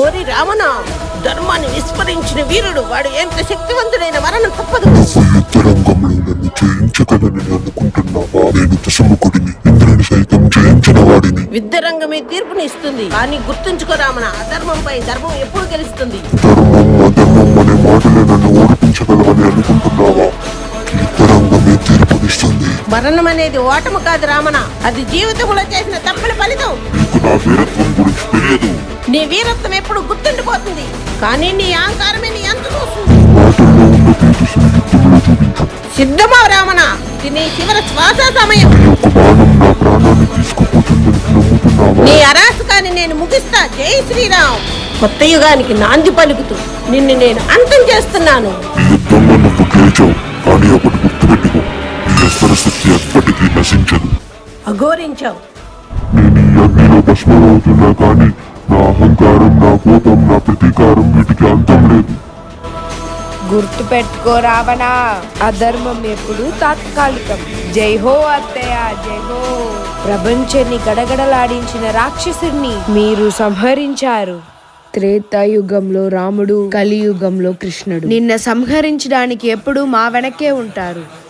ఓరి రావణ ధర్మాన్ని విస్మరించిన వీరుడు వాడు ఎంత శక్తివంతుడైన మరణం తప్పదు. యుద్ధరంగంలో నన్ను జయించగలని అనుకుంటున్నావా? నేను దశముఖుడిని ఇంద్రుని సైతం జయించిన వాడిని. యుద్ధరంగమే తీర్పునిస్తుంది కానీ గుర్తుంచుకో రామణ అధర్మంపై ధర్మం ఎప్పుడు గెలుస్తుంది? ధర్మం అధర్మం అనే మాటలే నన్ను ఓడిపించగలవని అనుకుంటున్నావా? యుద్ధరంగమే తీర్పునిస్తుంది మరణం అనేది ఓటము కాదు రామణ అది జీవితంలో చేసిన తప్పుల ఫలితం. నీకు నా వీరత్వం గురించి నీ వీరత్వం ఎప్పుడు గుర్తుండిపోతుంది? కానీ నీ అహంకారమే నీ అంత సిద్ధమా రామణ ఇది నీ చివరి శ్వాస సమయం. నీ అరాసకాన్ని నేను ముగిస్తా. జై శ్రీరామ్. కొత్త యుగానికి నాంది పలుకుతూ నిన్ను నేను అంతం చేస్తున్నాను. అఘోరించావు. నేను ఈ అగ్నిలో కానీ అహంకారం నా కోపం నా ప్రతీకారం వీటికి అంతం లేదు. గుర్తు పెట్టుకో రావణ అధర్మం ఎప్పుడు తాత్కాలికం. జై హో అత్తయ్య జై హో. ప్రపంచాన్ని గడగడలాడించిన రాక్షసుడిని మీరు సంహరించారు. త్రేతాయుగంలో రాముడు కలియుగంలో కృష్ణుడు. నిన్న సంహరించడానికి ఎప్పుడు మా వెనకే ఉంటారు.